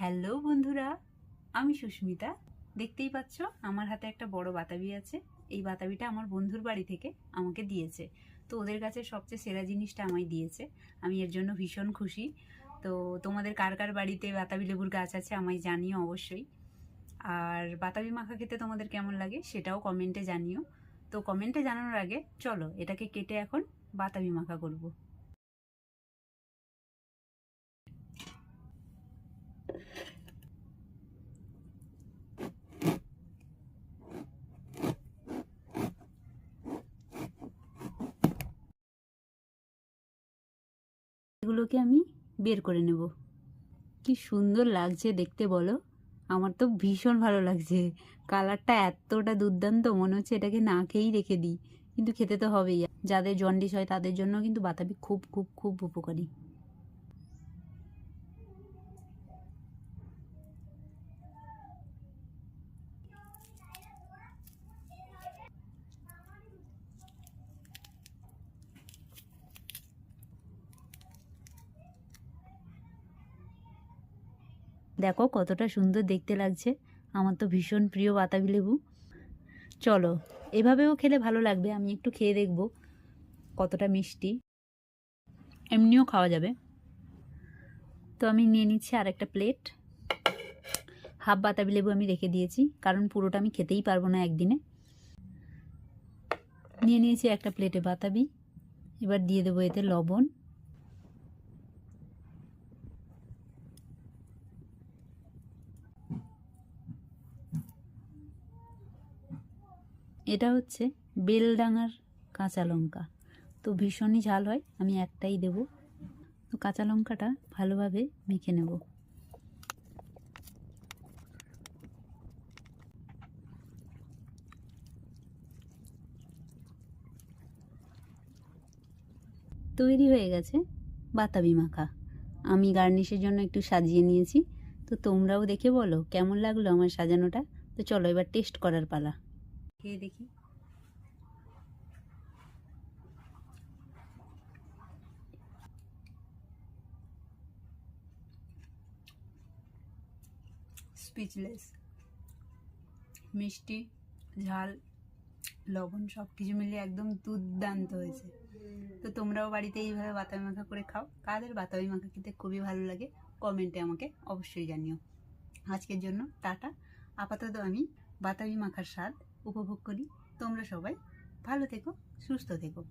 Hello বন্ধুরা, আমি সুস্মিতা। দেখতেই পাচ্ছ, আমার হাতে একটা বড় বাতাবি আছে। এই বাতাবিটা আমার বন্ধুর বাড়ি থেকে আমাকে দিয়েছে। তো ওদের কাছে সবচেয়ে সেরা জিনিসটা আমায় দিয়েছে। আমি এর জন্য ভীষণ খুশি। তো তোমাদের কার কার বাড়িতে বাতাবি লেবুর গাছ আছে আমায় জানিও অবশ্যই। আর বাতাবি মাখা খেতে তোমাদের কেমন লাগে সেটাও কমেন্টে জানিও। তো কমেন্টে জানানোর আগে চলো এটাকে কেটে এখন বাতাবি মাখা করব। এগুলোকে আমি বের করে নেব। কি সুন্দর লাগছে দেখতে বলো। আমার তো ভীষণ ভালো লাগছে। কালারটা এতটা দুর্দান্ত, মনে হচ্ছে এটাকে না খেয়েই রেখে দিই। কিন্তু খেতে তো হবেই। যাদের জন্ডিস হয় তাদের জন্য কিন্তু বাতাবি খুব খুব খুব উপকারী। দেখো কতটা সুন্দর দেখতে লাগছে। আমার তো ভীষণ প্রিয় বাতাবি লেবু। চলো, এভাবেও খেলে ভালো লাগবে, আমি একটু খেয়ে দেখব কতটা মিষ্টি। এমনিও খাওয়া যাবে। তো আমি নিয়ে নিচ্ছি আর একটা প্লেট। হাফ বাতাবি লেবু আমি রেখে দিয়েছি, কারণ পুরোটা আমি খেতেই পারব না একদিনে। নিয়ে নিয়েছি একটা প্লেটে বাতাবি, এবার দিয়ে দেবো এতে লবণ। এটা হচ্ছে বেলডাঙার কাঁচা লঙ্কা। তো ভীষণই ঝাল হয়, আমি একটাই দেব। তো কাঁচা লঙ্কাটা ভালোভাবে মেখে নেব। তৈরি হয়ে গেছে বাতাবি মাখা। আমি গার্নিশের জন্য একটু সাজিয়ে নিয়েছি। তো তোমরাও দেখে বলো, কেমন লাগল আমার সাজানোটা? তো চলো এবার টেস্ট করার পালা। খেয়ে দেখি। স্পিচলেস মিষ্টি, ঝাল, লবণ সব কিছু মিলিয়ে একদম দুর্দান্ত হয়েছে। তো তোমরাও বাড়িতে এইভাবে বাতাবি মাখা করে খাও। কাদের বাতাবি মাখা খেতে খুবই ভালো লাগে, কমেন্টে আমাকে অবশ্যই জানিও। আজকের জন্য টাটা। আপাতত আমি বাতাবি মাখার স্বাদ উপভোগ করি। তোমরা সবাই ভালো থেকো সুস্থ থেকো।